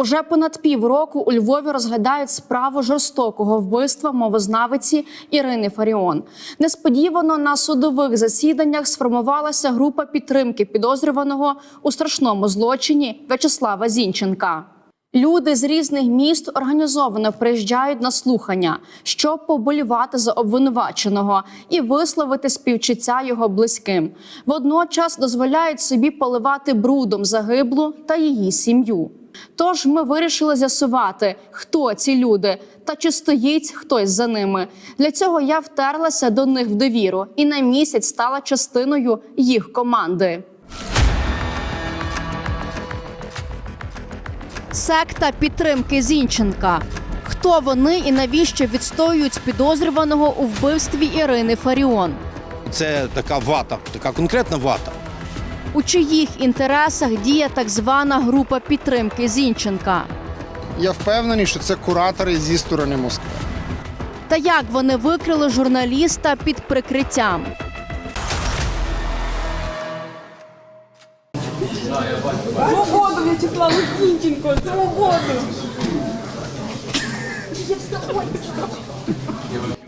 Уже понад півроку у Львові розглядають справу жорстокого вбивства мовознавиці Ірини Фаріон. Несподівано на судових засіданнях сформувалася група підтримки підозрюваного у страшному злочині В'ячеслава Зінченка. Люди з різних міст організовано приїжджають на слухання, щоб поболівати за обвинуваченого і висловити співчуття його близьким. Водночас дозволяють собі поливати брудом загиблу та її сім'ю. Тож ми вирішили з'ясувати, хто ці люди та чи стоїть хтось за ними. Для цього я втерлася до них в довіру і на місяць стала частиною їх команди. Секта підтримки Зінченка. Хто вони і навіщо відстоюють підозрюваного у вбивстві Ірини Фаріон? Це така вата, така конкретна вата. У чиїх інтересах діє так звана група підтримки Зінченка? Я впевнений, що це куратори зі сторони Москви. Та як вони викрили журналіста під прикриттям? Свободу В'ячеславу Зінченко! Свободу!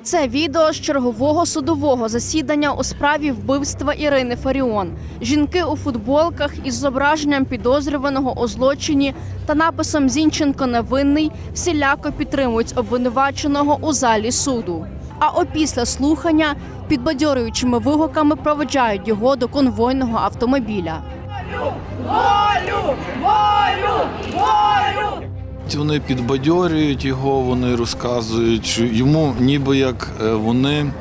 Це відео з чергового судового засідання у справі вбивства Ірини Фаріон. Жінки у футболках із зображенням підозрюваного у злочині та написом Зінченко невинний всіляко підтримують обвинуваченого у залі суду. А опісля слухання підбадьорюючими вигуками проведжають його до конвойного автомобіля. Волю! Волю! Волю! Вони підбадьорюють його, вони розказують, йому ніби як е, вони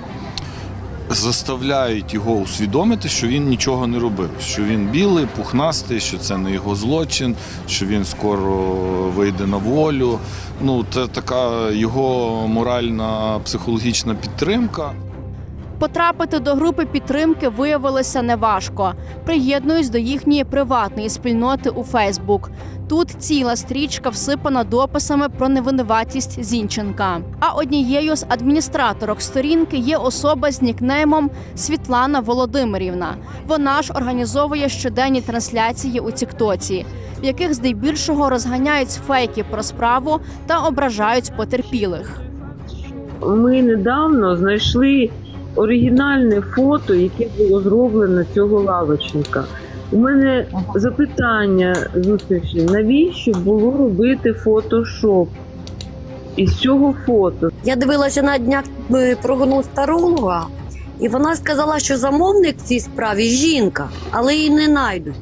заставляють його усвідомити, що він нічого не робив, що він білий, пухнастий, що це не його злочин, що він скоро вийде на волю. Ну, це така його моральна психологічна підтримка. Потрапити до групи підтримки виявилося неважко. Приєднуюсь до їхньої приватної спільноти у Фейсбук. Тут ціла стрічка всипана дописами про невинуватість Зінченка. А однією з адміністраторок сторінки є особа з нікнеймом Світлана Володимирівна. Вона ж організовує щоденні трансляції у Тіктоці, в яких здебільшого розганяють фейки про справу та ображають потерпілих. Ми недавно знайшли оригінальне фото, яке було зроблено цього лавочника. У мене запитання зустрічі: навіщо було робити фотошоп із цього фото? Я дивилася на днях е, прогноз таролога, і вона сказала, що замовник в цій справі жінка, але її не знайдуть.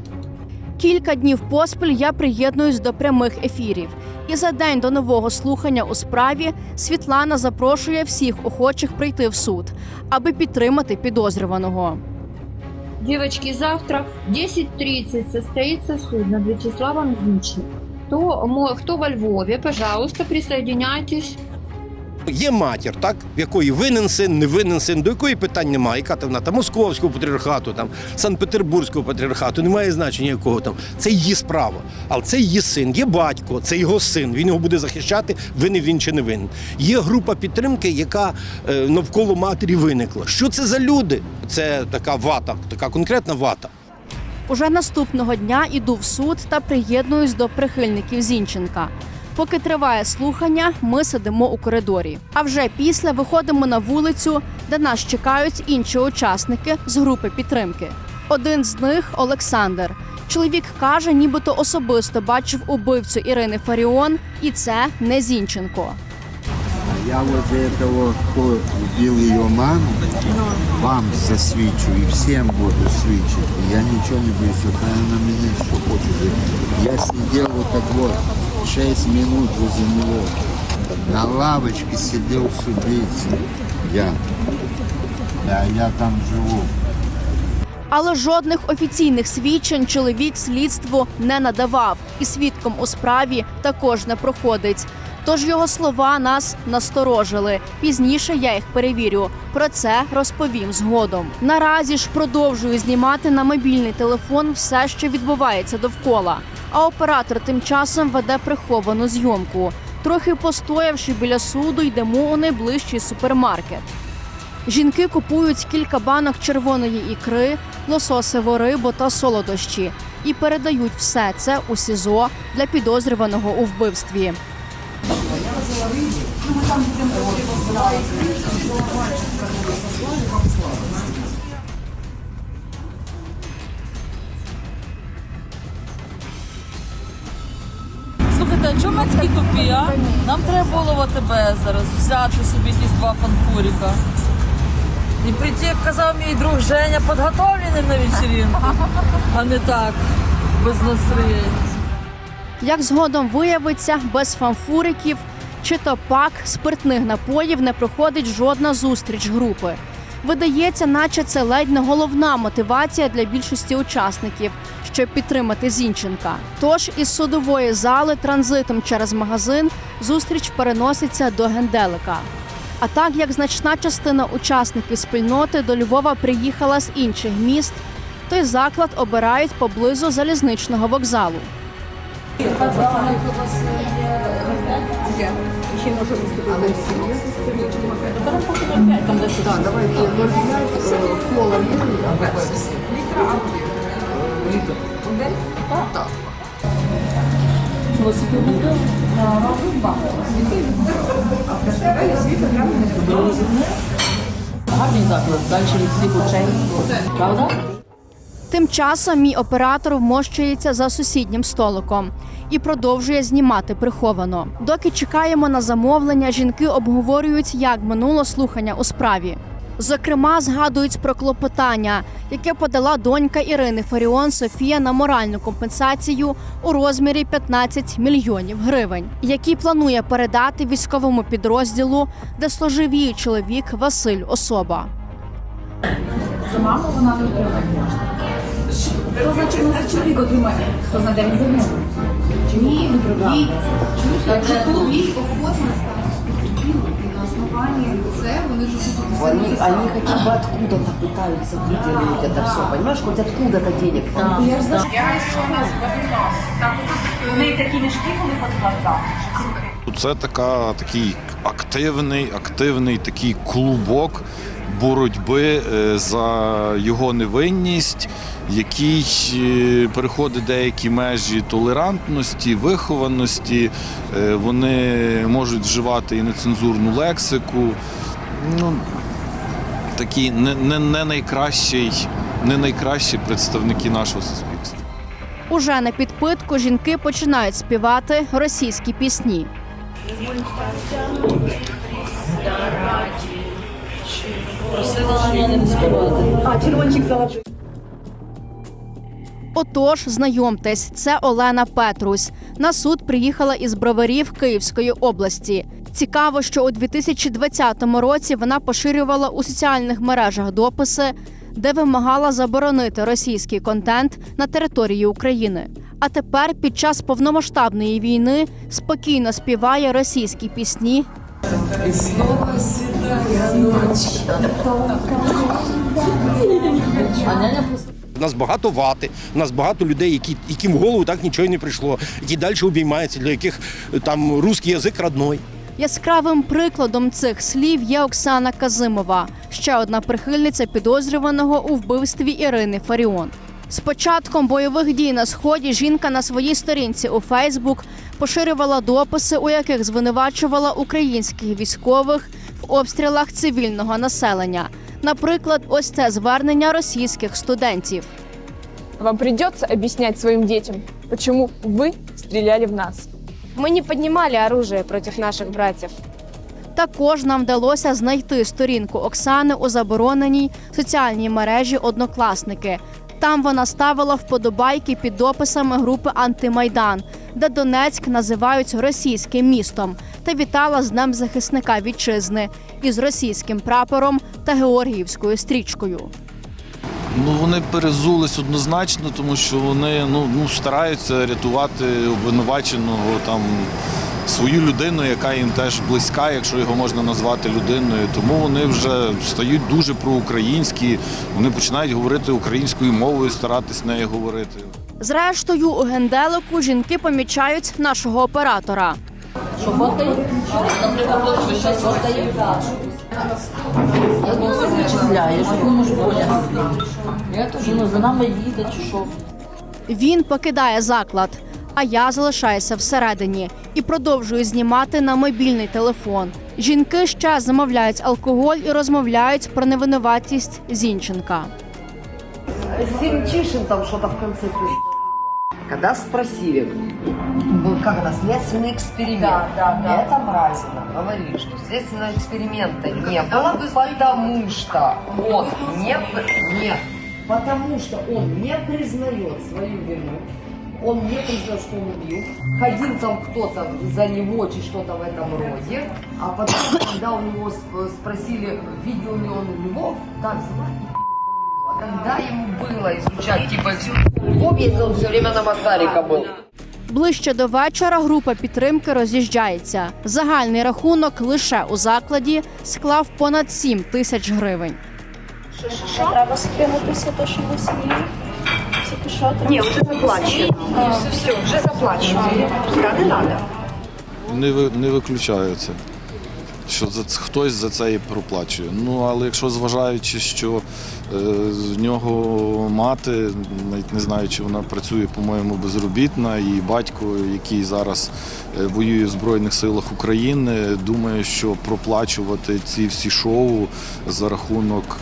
Кілька днів поспіль я приєднуюсь до прямих ефірів. І за день до нового слухання у справі Світлана запрошує всіх охочих прийти в суд, аби підтримати підозрюваного. Девочки, завтра в 10.30 состоится суд над Вячеславом Зинченко. Кто, кто во Львове, пожалуйста, присоединяйтесь. Є матір, так, в якої винен син, не винен син, до якої питань немає, яка там вона там московського патріархату, там Санкт-Петербурзького патріархату, немає значення якого там. Це її справа. Але це її син, є батько, це його син. Він його буде захищати, винен він чи не винен. Є група підтримки, яка е, навколо матері виникла. Що це за люди? Це така вата, така конкретна вата. Уже наступного дня іду в суд та приєднуюсь до прихильників Зінченка. Поки триває слухання, ми сидимо у коридорі. А вже після виходимо на вулицю, де нас чекають інші учасники з групи підтримки. Один з них Олександр. Чоловік каже, нібито особисто бачив убивцю Ірини Фаріон, і це не Зінченко. Я возле этого, кто убил ее маму, вам засвечу и всем буду свечить. Я ничего не боюсь, вот она меня что хочет. Я сидел вот так вот 6 минут возле него. На лавочке сидел с убийцей. Я. Да, я там живу. Але жодних офіційних свідчень чоловік слідству не надавав, і свідком у справі також не проходить. Тож його слова нас насторожили. Пізніше я їх перевірю. Про це розповім згодом. Наразі ж продовжую знімати на мобільний телефон все, що відбувається довкола. А оператор тим часом веде приховану зйомку. Трохи постоявши біля суду, йдемо у найближчий супермаркет. Жінки купують кілька банок червоної ікри, лососеву рибу та солодощі. і передають все це у СІЗО для підозрюваного у вбивстві. Слухайте, а чому ми такі тупі, а? Нам треба було в АТБ зараз взяти собі якісь два фанфуріка. І прийти, як казав мій друг Женя, підготовленим на вечеринку, а не так, без настроєння. Як згодом виявиться, без фанфуриків чи то пак спиртних напоїв не проходить жодна зустріч групи. Видається, наче це ледь не головна мотивація для більшості учасників, щоб підтримати Зінченка. Тож із судової зали транзитом через магазин зустріч переноситься до генделика. А так як значна частина учасників спільноти до Львова приїхала з інших міст, той заклад обирають поблизу залізничного вокзалу. Гарний заклад, далі від всіх очей. Правда? Тим часом мій оператор вмощується за сусіднім столиком і продовжує знімати приховано. Доки чекаємо на замовлення, жінки обговорюють, як минуло слухання у справі. Зокрема, згадують про клопотання, яке подала донька Ірини Фаріон Софія на моральну компенсацію у розмірі 15 мільйонів гривень, які планує передати військовому підрозділу, де служив її чоловік Василь Особа. Они, они хотя бы откуда-то пытаются выделить это все, понимаешь, хоть откуда-то денег. Я знаю, Це така, такий активний, активний такий клубок боротьби е, за його невинність, який е, переходить деякі межі толерантності, вихованості. Е, Вони можуть вживати і нецензурну лексику. Ну, такі не, не, не найкращий, не найкращі представники нашого суспільства. Уже на підпитку жінки починають співати російські пісні. Отож, знайомтесь, це Олена Петрусь. На суд приїхала із броварів Київської області. Цікаво, що у 2020 році вона поширювала у соціальних мережах дописи, де вимагала заборонити російський контент на території України. А тепер, під час повномасштабної війни, спокійно співає російські пісні У нас багато вати, у нас багато людей, які, яким в голову так нічого не прийшло, які далі обіймаються, для яких е, там русський язик родной. Яскравим прикладом цих слів є Оксана Казимова, ще одна прихильниця підозрюваного у вбивстві Ірини Фаріон. З початком бойових дій на сході жінка на своїй сторінці у Фейсбук поширювала дописи, у яких звинувачувала українських військових в обстрілах цивільного населення. Наприклад, ось це звернення російських студентів. Вам придется объяснять своим детям, почему вы стреляли в нас. Мы не поднимали оружие против наших братьев. Також нам вдалося знайти сторінку Оксани у забороненій соціальній мережі Однокласники. Там вона ставила вподобайки під дописами групи Антимайдан, де Донецьк називають російським містом, та вітала з Днем захисника вітчизни із російським прапором та георгіївською стрічкою. Ну вони перезулись однозначно, тому що вони ну, ну стараються рятувати обвинуваченого там свою людину, яка їм теж близька, якщо його можна назвати людиною. Тому вони вже стають дуже проукраїнські. Вони починають говорити українською мовою, старатись нею говорити. Зрештою, у генделику жінки помічають нашого оператора. За нами їде. Він покидає заклад, а я залишаюся всередині і продовжую знімати на мобільний телефон. Жінки ще замовляють алкоголь і розмовляють про невинуватість Зінченка. Семчишин там что-то в конце писал. Когда спросили, был как это, следственный эксперимент. Да, да, да. Это Мразина говорили, что следственного эксперимента не было, потому что он не, п- не, потому что он не признает свою вину, он не признает, что он убил, ходил там кто-то за него, чи что-то в этом роде, а потом, когда у него сп- спросили, видел ли он Львов, так звали. Когда ему было изучать, типа, он все время на Масарика был? Ближче до вечора група підтримки роз'їжджається. Загальний рахунок лише у закладі склав понад 7 тисяч гривень. Треба скинутися те, що ви сім'ї. Ні, вже заплачено. Все, вже заплачено. Да, не треба. Не, ви- не виключаю це. Що за ц- хтось за це і проплачує. Ну але якщо зважаючи, що е, в нього мати, навіть не знаю, чи вона працює, по-моєму, безробітна, і батько, який зараз е, воює в Збройних силах України, думаю, що проплачувати ці всі шоу за рахунок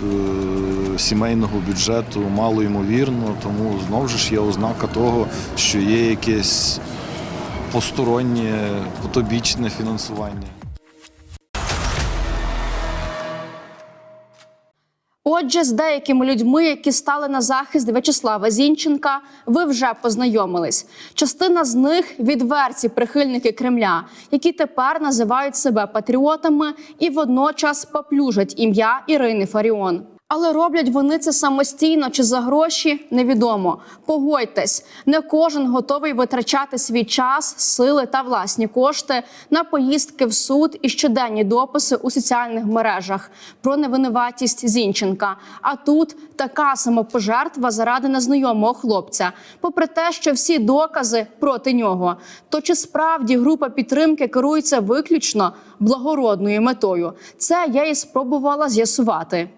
е, сімейного бюджету мало ймовірно, тому знову ж є ознака того, що є якесь постороннє, потобічне фінансування. Отже, з деякими людьми, які стали на захист В'ячеслава Зінченка, ви вже познайомились. Частина з них відверті прихильники Кремля, які тепер називають себе патріотами і водночас поплюжать ім'я Ірини Фаріон. Але роблять вони це самостійно чи за гроші невідомо. Погодьтесь, не кожен готовий витрачати свій час, сили та власні кошти на поїздки в суд і щоденні дописи у соціальних мережах про невинуватість Зінченка. А тут така самопожертва заради незнайомого хлопця, попри те, що всі докази проти нього. То чи справді група підтримки керується виключно благородною метою? Це я і спробувала з'ясувати.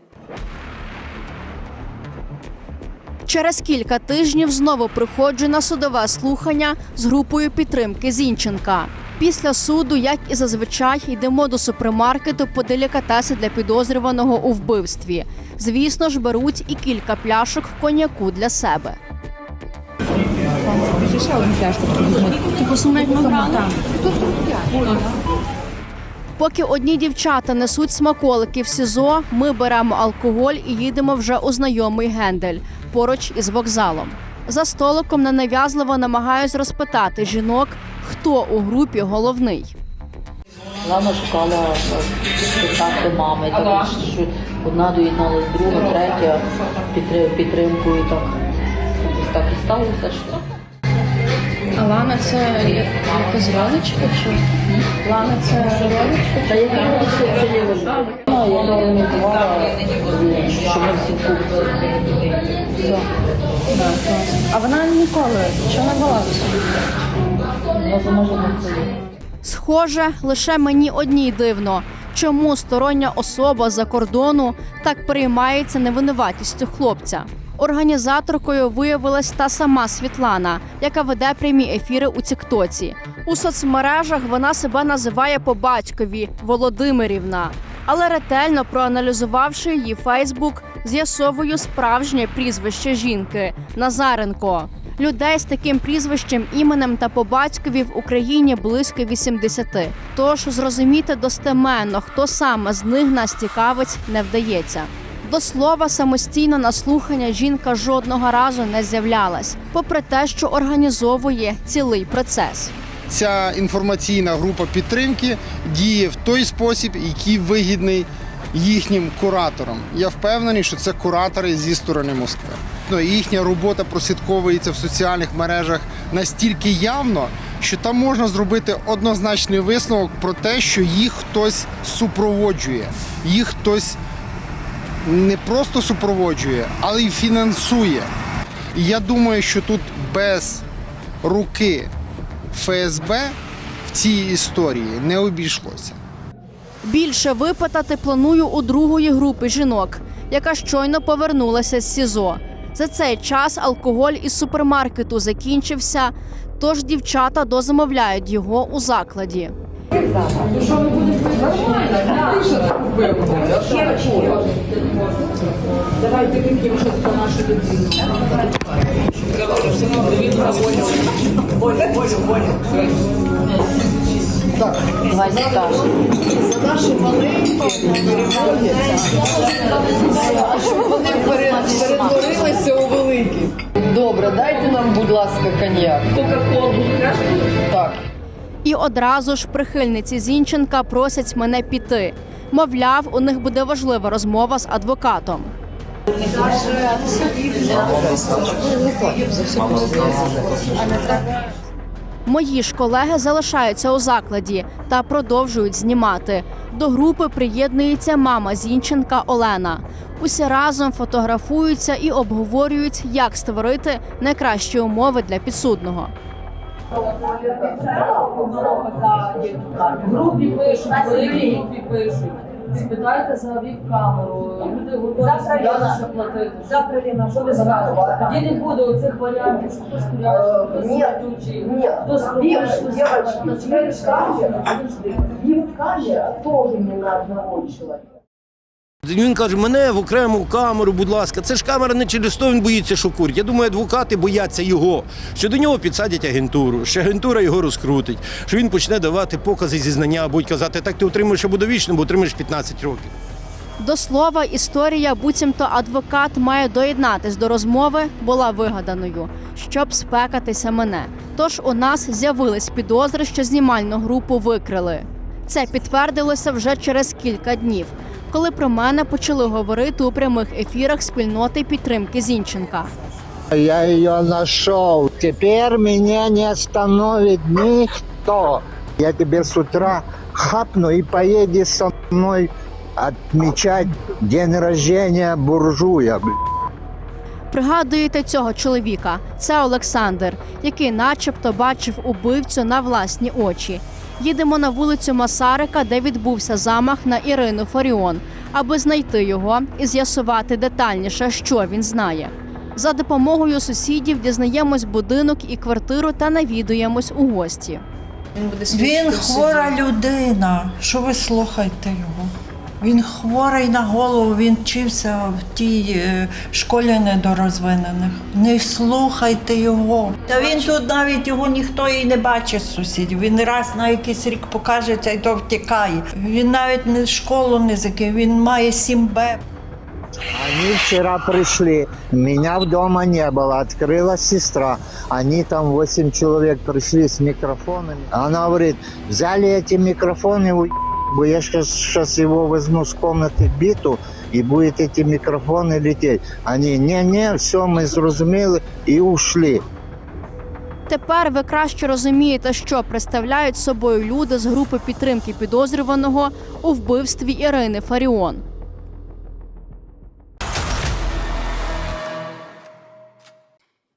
Через кілька тижнів знову приходжу на судове слухання з групою підтримки Зінченка. Після суду, як і зазвичай, йдемо до супермаркету по делікатеси для підозрюваного у вбивстві. Звісно ж, беруть і кілька пляшок коньяку для себе. Поки одні дівчата несуть смаколики в СІЗО, ми беремо алкоголь і їдемо вже у знайомий гендель поруч із вокзалом. За столиком ненав'язливо намагаюсь розпитати жінок, хто у групі головний. Лана шукала контакти мами, так що одна доєдналась друга, третя підтри- підтримкою так. Так і сталося. Що... А Лана це якась родичка чи? Лана це родичка? Та я кажу, це є важливо. Я організувала, що ми всі. А вона ніколи що не була селі. Схоже, лише мені одній дивно, чому стороння особа за кордону так переймається невинуватістю хлопця. Організаторкою виявилась та сама Світлана, яка веде прямі ефіри у Тіктоці. У соцмережах вона себе називає по батькові Володимирівна. Але ретельно проаналізувавши її Фейсбук, з'ясовую справжнє прізвище жінки Назаренко. Людей з таким прізвищем, іменем та по батькові в Україні близько 80. Тож зрозуміти достеменно, хто саме з них нас цікавить, не вдається. До слова, самостійно на слухання жінка жодного разу не з'являлась, попри те, що організовує цілий процес. Ця інформаційна група підтримки діє в той спосіб, який вигідний їхнім кураторам. Я впевнений, що це куратори зі сторони Москви. Ну, їхня робота прослідковується в соціальних мережах настільки явно, що там можна зробити однозначний висновок про те, що їх хтось супроводжує, їх хтось не просто супроводжує, але й фінансує. І я думаю, що тут без руки ФСБ в цій історії не обійшлося. Більше випитати планую у другої групи жінок, яка щойно повернулася з СІЗО. За цей час алкоголь із супермаркету закінчився, тож дівчата дозамовляють його у закладі. Вони перетворилися у великі. Добре, дайте нам, будь ласка, коньяк. Кока-колу Так. І одразу ж прихильниці Зінченка просять мене піти. Мовляв, у них буде важлива розмова з адвокатом. Мої ж колеги залишаються у закладі та продовжують знімати. До групи приєднується мама Зінченка Олена. Усі разом фотографуються і обговорюють, як створити найкращі умови для підсудного. Групі пишуть, групі пишуть. Спитайте за віп-камеру. Люди готові збиратися платити. Завтра Ліна, що ви скажете? Тоді не буде оцих варіантів, що хтось курячий, хтось не на одного хтось Він каже, мене в окрему камеру, будь ласка. Це ж камера не через то він боїться, що курить. Я думаю, адвокати бояться його, що до нього підсадять агентуру, що агентура його розкрутить, що він почне давати покази зізнання, будуть казати, так ти отримуєш або довічно, бо отримаєш 15 років. До слова, історія, буцімто адвокат має доєднатись до розмови, була вигаданою, щоб спекатися мене. Тож у нас з'явились підозри, що знімальну групу викрили. Це підтвердилося вже через кілька днів, коли про мене почали говорити у прямих ефірах спільноти підтримки Зінченка. Я ее нашел. Теперь меня не остановит никто. Я тебе с утра хапну и поедешь со мной отмечать день рождения буржуя. Пригадуєте цього чоловіка? Це Олександр, який, начебто, бачив убивцю на власні очі. Їдемо на вулицю Масарика, де відбувся замах на Ірину Фаріон, аби знайти його і з'ясувати детальніше, що він знає. За допомогою сусідів дізнаємось будинок і квартиру та навідуємось у гості. Він хвора людина. Що ви слухаєте його? Він хворий на голову, він вчився в тій е, школі недорозвинених. Не слухайте його. Та він тут навіть його ніхто і не бачить з сусідів. Він раз на якийсь рік покажеться і то втікає. Він навіть не школу не закинув, він має 7Б. Они вчера пришли, меня дома не было, открыла сестра. Они там 8 человек пришли с микрофонами. Она говорит, взяли эти микрофоны, у***, я сейчас, его возьму с комнаты биту, и будет эти микрофоны лететь. Они, не-не, все, мы зрозумели, и ушли. Тепер ви краще розумієте, що представляють собою люди з групи підтримки підозрюваного у вбивстві Ірини Фаріон.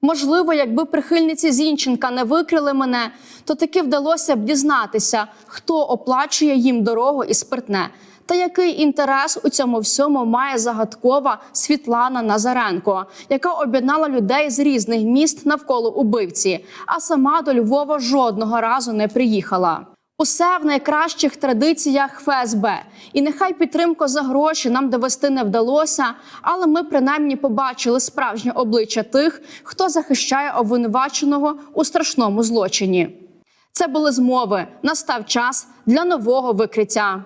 Можливо, якби прихильниці Зінченка не викрили мене, то таки вдалося б дізнатися, хто оплачує їм дорогу і спиртне. Та який інтерес у цьому всьому має загадкова Світлана Назаренко, яка об'єднала людей з різних міст навколо убивці, а сама до Львова жодного разу не приїхала. Усе в найкращих традиціях ФСБ. І нехай підтримку за гроші нам довести не вдалося, але ми принаймні побачили справжнє обличчя тих, хто захищає обвинуваченого у страшному злочині. Це були змови. Настав час для нового викриття.